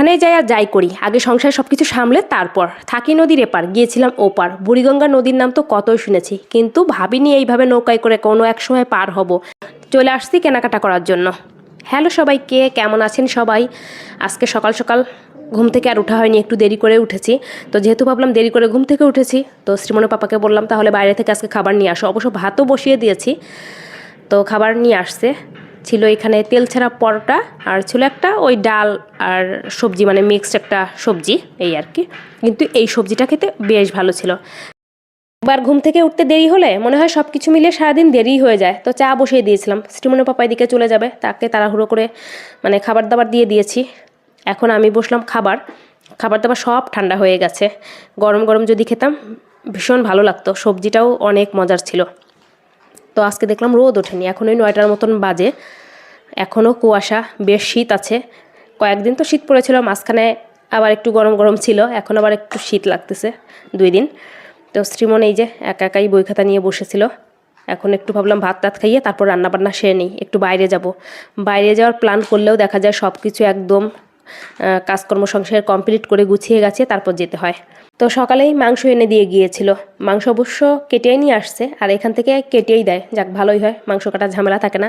যেখানেই যাই আর যাই করি। আগে সংসার সব কিছু সামলে তারপর থাকি নদীর এপার, গিয়েছিলাম ওপার। বুড়িগঙ্গা নদীর নাম তো কতই শুনেছি, কিন্তু ভাবিনি এইভাবে নৌকায় করে কোনো এক সময় পার হব। চলে আসছি কেনাকাটা করার জন্য। হ্যালো সবাই, কে, কেমন আছেন সবাই? আজকে সকাল সকাল ঘুম থেকে আর উঠা হয়নি, একটু দেরি করে উঠেছি। তো যেহেতু ভাবলাম দেরি করে ঘুম থেকে উঠেছি, তো শ্রীমনের পাপাকে বললাম তাহলে বাইরে থেকে আজকে খাবার নিয়ে আসো। অবশ্য ভাতও বসিয়ে দিয়েছি, তো খাবার নিয়ে আসছে। ছিল এখানে তেল ছাড়া পরোটা আর ছিল একটা ওই ডাল আর সবজি মানে মিক্সড একটা সবজি, এই আর কি। কিন্তু এই সবজিটা খেতে বেশ ভালো ছিল। একবার ঘুম থেকে উঠতে দেরি হলে মনে হয় সব কিছু মিলে সারাদিন দেরি হয়ে যায়। তো চা বসিয়ে দিয়েছিলাম। শ্রীমনের পাপাই দিকে চলে যাবে। তাকে তাড়াহুড়ো করে মানে খাবার দাবার দিয়ে দিয়েছি। এখন আমি বসলাম খাবার। খাবার দাবার সব ঠান্ডা হয়ে গেছে। গরম গরম যদি খেতাম, ভীষণ ভালো লাগতো। সবজিটাও অনেক মজার ছিল। তো আজকে দেখলাম রোদ ওঠেনি। এখন ওই নয়টার মতন বাজে। এখনও কুয়াশা, বেশ শীত আছে। কয়েকদিন তো শীত পড়েছিল, মাঝখানে আবার একটু গরম গরম ছিল, এখন আবার একটু শীত লাগতেছে দুই দিন। তো শ্রীমন এই যে একা একাই বই খাতা নিয়ে বসেছিল। এখন একটু ভাবলাম ভাত টাত খাইয়ে তারপর রান্নাবান্না সেরে নিই, একটু বাইরে যাব। বাইরে যাওয়ার প্ল্যান করলেও দেখা যায় সব কিছু একদম কাজকর্ম সংসার কমপ্লিট করে গুছিয়ে গেছে, তারপর যেতে হয়। তো সকালেই মাংস এনে দিয়ে গিয়েছিল। মাংস অবশ্য কেটেই নিয়ে আসছে, আর এখান থেকে কেটেই দেয়। যাক, ভালোই হয়, মাংস কাটার ঝামেলা থাকে না।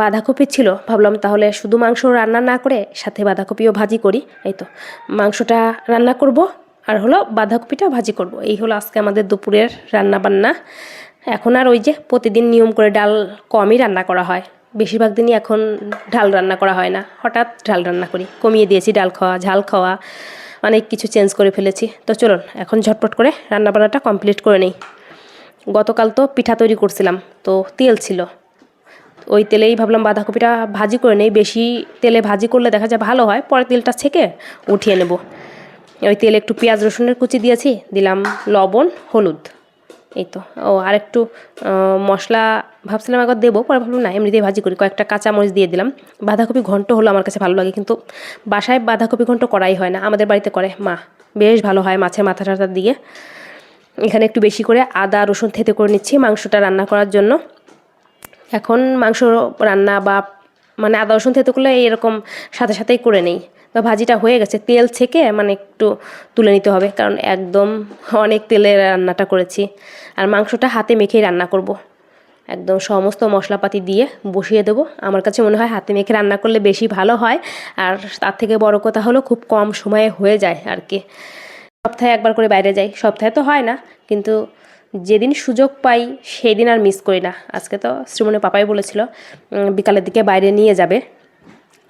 বাঁধাকপি ছিল, ভাবলাম তাহলে শুধু মাংস রান্না না করে সাথে বাঁধাকপিও ভাজি করি। এই তো, মাংসটা রান্না করব, আর হলো বাঁধাকপিটা ভাজি করব। এই হলো আজকে আমাদের দুপুরের রান্না বান্না এখন আর ওই যে প্রতিদিন নিয়ম করে ডাল কমই রান্না করা হয়। বেশিরভাগ দিনই এখন ডাল রান্না করা হয় না। হঠাৎ ডাল রান্না করি। কমিয়ে দিয়েছি ডাল খাওয়া, ঝাল খাওয়া, অনেক কিছু চেঞ্জ করে ফেলেছি। তো চলুন, এখন ঝটপট করে রান্নাবান্নাটা কমপ্লিট করে নিই। গতকাল তো পিঠা তৈরি করছিলাম, তো তেল ছিল। ওই তেলেই ভাবলাম বাঁধাকপিটা ভাজি করে নেই। বেশি তেলে ভাজি করলে দেখা যায় ভালো হয়, পরে তেলটা ছেঁকে উঠিয়ে নেব। ওই তেলে একটু পেঁয়াজ রসুনের কুচি দিয়েছি, দিলাম লবণ, হলুদ। এই তো। ও আর একটু মশলা ভাবছিলাম একবার দেবো, পরে ভাবলাম না, এমনিতেই ভাজি করি। কয়েকটা কাঁচামরিচ দিয়ে দিলাম। বাঁধাকপি ঘন্ট হলো আমার কাছে ভালো লাগে, কিন্তু বাসায় বাঁধাকপি ঘন্ট করাই হয় না, আমাদের বাড়িতে করে। মা, বেশ ভালো হয় মাছের মাথা টাথা দিয়ে। এখানে একটু বেশি করে আদা, রসুন থেতে করে নিচ্ছি মাংসটা রান্না করার জন্য। এখন মাংস রান্না বা মানে আদা, রসুন থেতে করলে এরকম সাথে সাথেই করে নেই। বা ভাজিটা হয়ে গেছে। তেল ছেঁকে মানে একটু তুলে নিতে হবে, কারণ একদম অনেক তেলে রান্নাটা করেছি। আর মাংসটা হাতে মেখেই রান্না করব। একদম সমস্ত মশলাপাতি দিয়ে বসিয়ে দেবো। আমার কাছে মনে হয় হাতে মেখে রান্না করলে বেশি ভালো হয়। আর তার থেকে বড় কথা হলো খুব কম সময়ে হয়ে যায় আর কি। সপ্তাহে একবার করে বাইরে যাই। সপ্তাহে তো হয় না, কিন্তু যেদিন সুযোগ পাই সেই দিন আর মিস করি না। আজকে তো শ্রীমনের পাপাই বলেছিল বিকালের দিকে বাইরে নিয়ে যাবে।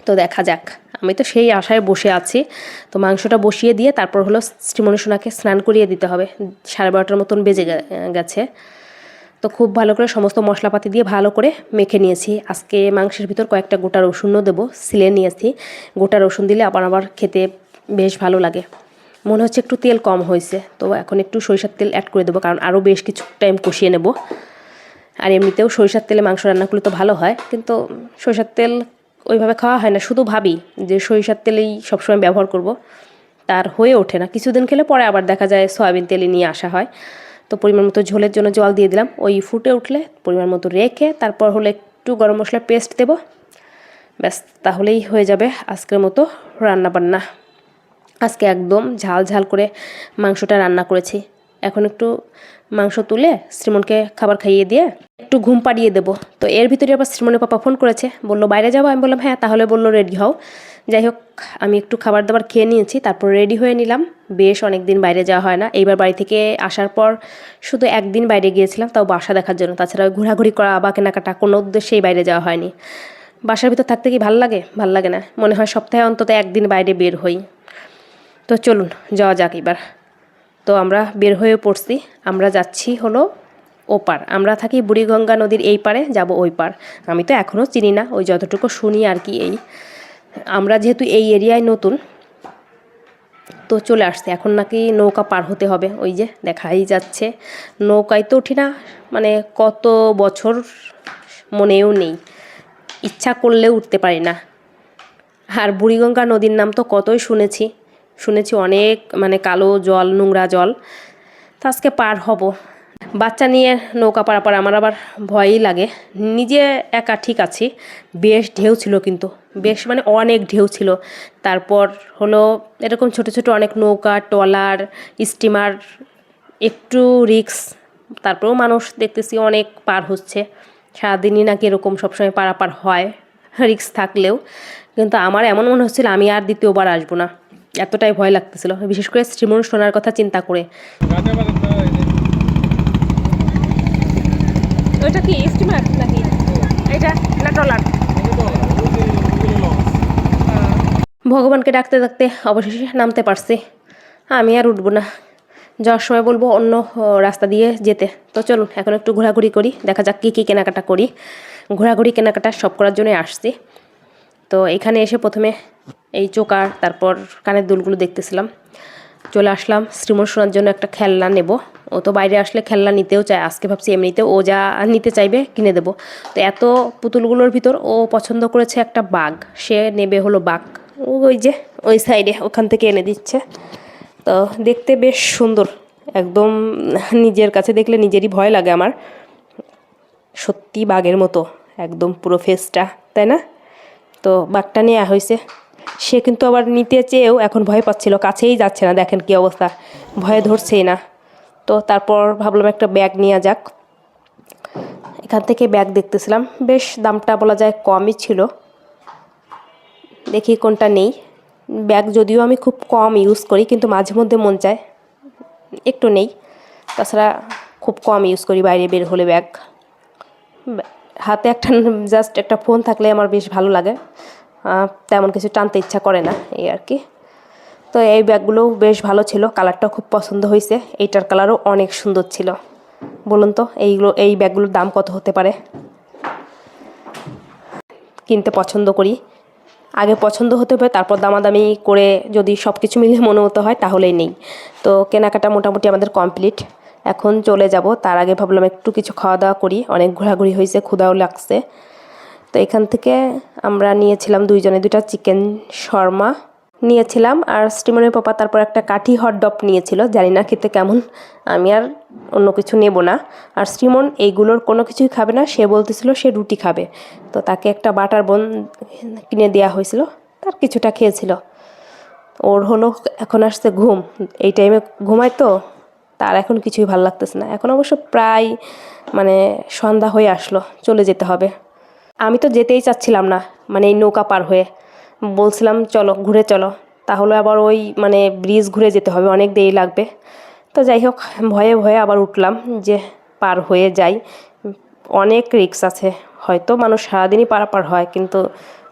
তো দেখা যাক। আমি তো সেই আশায় বসে আছি। তো মাংসটা বসিয়ে দিয়ে তারপর হলো শ্রীমণি সোনাকে স্নান করিয়ে দিতে হবে। সাড়ে বারোটার মতন বেজে গেছে। তো খুব ভালো করে সমস্ত মশলাপাতি দিয়ে ভালো করে মেখে নিয়েছি। আজকে মাংসের ভিতর কয়েকটা গোটা রসুনও দেবো, সিলে নিয়েছি। গোটা রসুন দিলে আবার আবার খেতে বেশ ভালো লাগে। মনে হচ্ছে একটু তেল কম হয়েছে। তো এখন একটু সরিষার তেল অ্যাড করে দেবো, কারণ আরও বেশ কিছু টাইম কষিয়ে নেব। আর এমনিতেও সরিষার তেলে মাংস রান্না করলে তো ভালো হয়, কিন্তু সরিষার তেল ওইভাবে খাওয়া হয় না। শুধু ভাবি যে সরিষার তেলেই সবসময় ব্যবহার করব। তার হয়ে ওঠে না। কিছুদিন খেলে পরে আবার দেখা যায় সয়াবিন তেলে নিয়ে আসা হয়। তো পরিমাণ মতো ঝোলের জন্য জল দিয়ে দিলাম। ওই ফুটে উঠলে পরিমাণ মতো রেখে তারপর হলো একটু গরম মশলার পেস্ট দেবো। ব্যাস, তাহলেই হয়ে যাবে আজকের মতো রান্না বান্না আজকে একদম ঝাল ঝাল করে মাংসটা রান্না করেছি। এখন একটু মাংস তুলে শ্রীমনকে খাবার খাইয়ে দিয়ে একটু ঘুম পাড়িয়ে দেবো। তো এর ভিতরে আবার শ্রীমনের পাপা ফোন করেছে, বলল, বাইরে যাব আমি বললাম হ্যাঁ তাহলে বলল, রেডি হও। যাই হোক, আমি একটু খাবার দাবার খেয়ে নিয়েছি, তারপর রেডি হয়ে নিলাম। বেশ অনেক দিন বাইরে যাওয়া হয় না। এইবার বাড়ি থেকে আসার পর শুধু একদিন বাইরে গিয়েছিলাম, তাও বাসা দেখার জন্য। তাছাড়া ঘোরাঘুরি করা, বা কেনাকাটা, কোনো উদ্দেশ্যেই বাইরে যাওয়া হয়নি। বাসার ভিতর থাকতে কি ভালো লাগে? ভালো লাগে না। মনে হয় সপ্তাহে অন্তত একদিন বাইরে বের হই। তো চলুন, যাওয়া যাক এবার। তো আমরা বের হয়ে পড়ছি। আমরা যাচ্ছি হলো ওপার আমরা থাকি বুড়িগঙ্গা নদীর এই পারে যাব ওই পার। আমি তো এখনও চিনি না, ওই যতটুকু শুনি আর কি এই। আমরা যেহেতু এই এরিয়ায় নতুন, তো চলে আসছে। এখন নাকি নৌকা পার হতে হবে, ওই যে দেখাই যাচ্ছে। নৌকায় তো উঠি না মানে কত বছর মনেও নেই। ইচ্ছা করলেও উঠতে পারি না। আর বুড়িগঙ্গা নদীর নাম তো কতই শুনেছি। শুনেছি অনেক মানে কালো জল, নোংরা জল। তো আজকে পার হব। বাচ্চা নিয়ে নৌকা পারাপার আমার আবার ভয়ই লাগে। নিজে একা ঠিক আছি। বেশ ঢেউ ছিল কিন্তু। বেশ মানে অনেক ঢেউ ছিল। তারপর হলো এরকম ছোট ছোট অনেক নৌকা, ট্রলার, স্টিমার, একটু রিক্স, তারপরেও মানুষ দেখতেছি অনেক পার হচ্ছে। সারাদিনই নাকি এরকম সবসময় পারাপার হয়। রিক্স থাকলেও। কিন্তু আমার এমন মনে হচ্ছিল আমি আর দ্বিতীয়বার আসব না। এতটাই ভয় লাগতেছিল। বিশেষ করে শ্রীমন সোনার কথা চিন্তা করে। ওইটা কি স্টিমার নাকি? এটা না ট্রলার ভগবানকে ডাকতে ডাকতে অবশেষে নামতে পারছি। আমি আর উঠবো না। যাওয়ার সময় বলব অন্য রাস্তা দিয়ে যেতে। তো চলুন এখন একটু ঘোরাঘুরি করি দেখা যাক কী কী কেনাকাটা করি। ঘোরাঘুরি কেনাকাটা সব করার জন্যই আসছি। তো এখানে এসে প্রথমে এই চোকার, তারপর কানের দুলগুলো দেখতেছিলাম। চলে আসলাম, শ্রীমন শোনার জন্য একটা খেলনা নেব। ও তো বাইরে আসলে খেলনা নিতেও চায়, আজকে ভাবছি এমনিতে ও যা নিতে চাইবে কিনে দেবো। তো এত পুতুলগুলোর ভিতর ও পছন্দ করেছে একটা বাঘ, সে নেবে হলো বাঘ। ও ওই যে, ওই সাইডে, ওখান থেকে এনে দিচ্ছে। তো দেখতে বেশ সুন্দর, একদম নিজের কাছে দেখলে নিজেরই ভয় লাগে আমার। সত্যি বাঘের মতো, একদম পুরো ফেসটা তাই না? তো বাঘটা নেওয়া হয়েছে। সে কিন্তু আবার নিতে চেয়েও এখন ভয় পাচ্ছিল, কাছেই যাচ্ছে না। দেখেন কি অবস্থা, ভয়ে ধরছেই না। তো তারপর ভাবলাম একটা ব্যাগ নেওয়া যাক। এখান থেকে ব্যাগ দেখতেছিলাম, বেশ দামটা বলা যায় কমই ছিল। দেখি কোনটা নেই। ব্যাগ যদিও আমি খুব কম ইউজ করি, কিন্তু মাঝে মধ্যে মন চায়, একটু নেই। তাছাড়া খুব কম ইউজ করি, বাইরে বের হলে ব্যাগ। ব্যা- হাতে একটা, জাস্ট একটা ফোন থাকলে আমার বেশ ভালো লাগে। তেমন কিছু টানতে ইচ্ছা করে না, এই আর কি। তো এই ব্যাগগুলোও বেশ ভালো ছিল, কালারটাও খুব পছন্দ হয়েছে। এইটার কালারও অনেক সুন্দর ছিল। বলুন তো, এইগুলো, এই ব্যাগগুলোর দাম কত হতে পারে? কিনতে পছন্দ করি। আগে পছন্দ হতে হবে তারপর দামাদামি করে যদি সব কিছু মিলিয়ে মনে হতে হয়, তাহলেই নেই। তো কেনাকাটা মোটামুটি আমাদের কমপ্লিট। এখন চলে যাব, তার আগে ভাবলাম একটু কিছু খাওয়া দাওয়া করি। অনেক ঘোরাঘুরি হয়েছে, ক্ষুধাও লাগছে। তো এখান থেকে আমরা নিয়েছিলাম দুইজনে দুইটা চিকেন শর্মা নিয়েছিলাম আর স্টিমনের পাপা তারপর একটা কাঠি হট ডপ নিয়েছিল। জানি না খেতে কেমন, আমি আর অন্য কিছু নেব না। আর শ্রীমন এইগুলোর কোনো কিছুই খাবে না, সে বলতেছিল সে রুটি খাবে। তো তাকে একটা বাটার বোন কিনে দেওয়া হয়েছিল, তার কিছুটা খেয়েছিল। ওর হলো এখন আসছে ঘুম, এই টাইমে ঘুমায় তো, তার এখন কিছুই ভালো লাগতেছে না। এখন অবশ্য প্রায় মানে সন্ধ্যা হয়ে আসলো, চলে যেতে হবে। আমি তো যেতেই চাচ্ছিলাম না মানে এই নৌকা পার হয়ে। বলছিলাম, চলো, ঘুরে চলো। তাহলে আবার ওই মানে ব্রিজ ঘুরে যেতে হবে, অনেক দেরি লাগবে। তো যাই হোক, ভয়ে ভয়ে আবার উঠলাম যে পার হয়ে যাই। অনেক রিক্স আছে, হয়তো মানুষ সারাদিনই পারাপার হয়, কিন্তু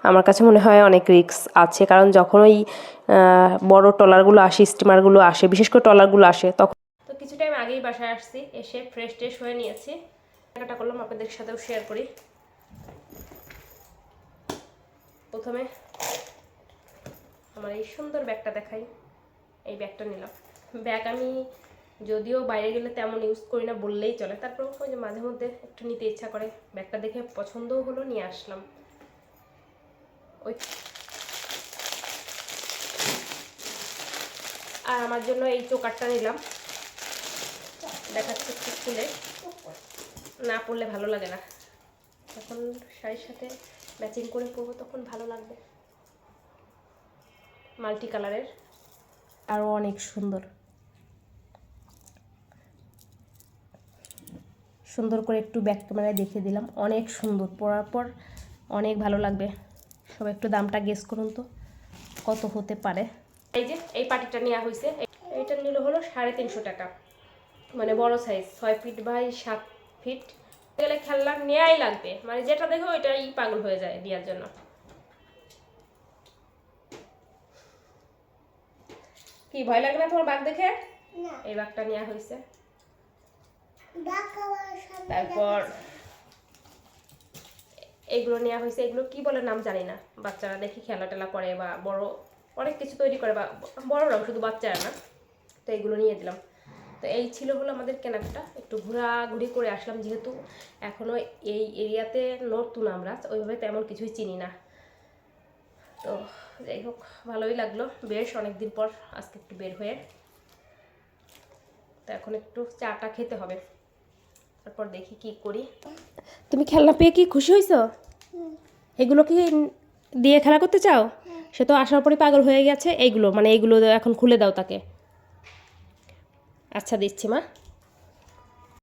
আমার কাছে মনে হয় অনেক রিক্স আছে। কারণ যখন ওই বড় ট্রলারগুলো আসে স্টিমারগুলো আসে, বিশেষ করে ট্রলারগুলো আসে, তখন তো কিছু টাইম আগেই বাসায় আসছি, এসে ফ্রেশ ট্রেশ হয়ে নিয়েছি। কেনাকাটা করলাম, আপনাদের সাথেও শেয়ার করি। প্রথমে আমার এই সুন্দর ব্যাগটা দেখাই। এই ব্যাগটা নিলাম। ব্যাগ আমি যদিও বাইরে গেলে তেমন ইউজ করি না বললেই চলে। তারপর ওই যে মাঝে মধ্যে একটু নিতে ইচ্ছা করে। ব্যাগটা দেখে পছন্দও হলো, নিয়ে আসলাম। ওই আর আমার জন্য এই চোকারটা নিলাম। দেখাচ্ছে একটু খুলে। না পড়লে ভালো লাগে না। যখন শাড়ির সাথে ম্যাচিং করে পরবো তখন ভালো লাগবে। মাল্টি কালারের। আরও অনেক সুন্দর। সুন্দর করে একটু ব্যাক ক্যামেরায় দেখে দিলাম। অনেক সুন্দর পরার পর অনেক ভালো লাগবে। সবাই একটু দামটা গেস করুন তো কত হতে পারে? এই যে এই পাটিটা নেওয়া হয়েছে এইটা নিল হলো সাড়ে তিনশো টাকা। মানে বড় সাইজ ছয় ফিট বাই সাত ফিট গেলে খেলনা নেয়াই লাগবে। মানে যেটা দেখো ওইটাই পাগল হয়ে যায় দেওয়ার জন্য। কি ভয় লাগে না তোমার বাঘ দেখে? এই বাঘটা নেওয়া হয়েছে তারপর এগুলো নেওয়া হয়েছে এগুলো কি বলে নাম জানি না। বাচ্চারা দেখি খেলা টেলা করে বা বড় অনেক কিছু তৈরি করে বা বড়রাও শুধু বাচ্চারা না। তো এগুলো নিয়ে দিলাম। তো এই ছিল হলো আমাদের কেনাকাটা। একটু ঘোরাঘুরি করে আসলাম যেহেতু এখনও এই এরিয়াতে নতুন আমরা ওইভাবে তেমন কিছুই চিনি না। তো যাই হোক ভালোই লাগল। বেশ অনেকদিন পর আজকে একটু বের হয়ে। তো এখন একটু চাটা খেতে হবে। তারপর দেখি কি করি। তুমি খেলনা পেয়ে কি খুশি হয়েছো এগুলো কি দিয়ে খেলা করতে চাও? সে তো আসার পরে পাগল হয়ে গেছে। এইগুলো মানে এইগুলো এখন খুলে দাও তাকে। আচ্ছা দিচ্ছি মা।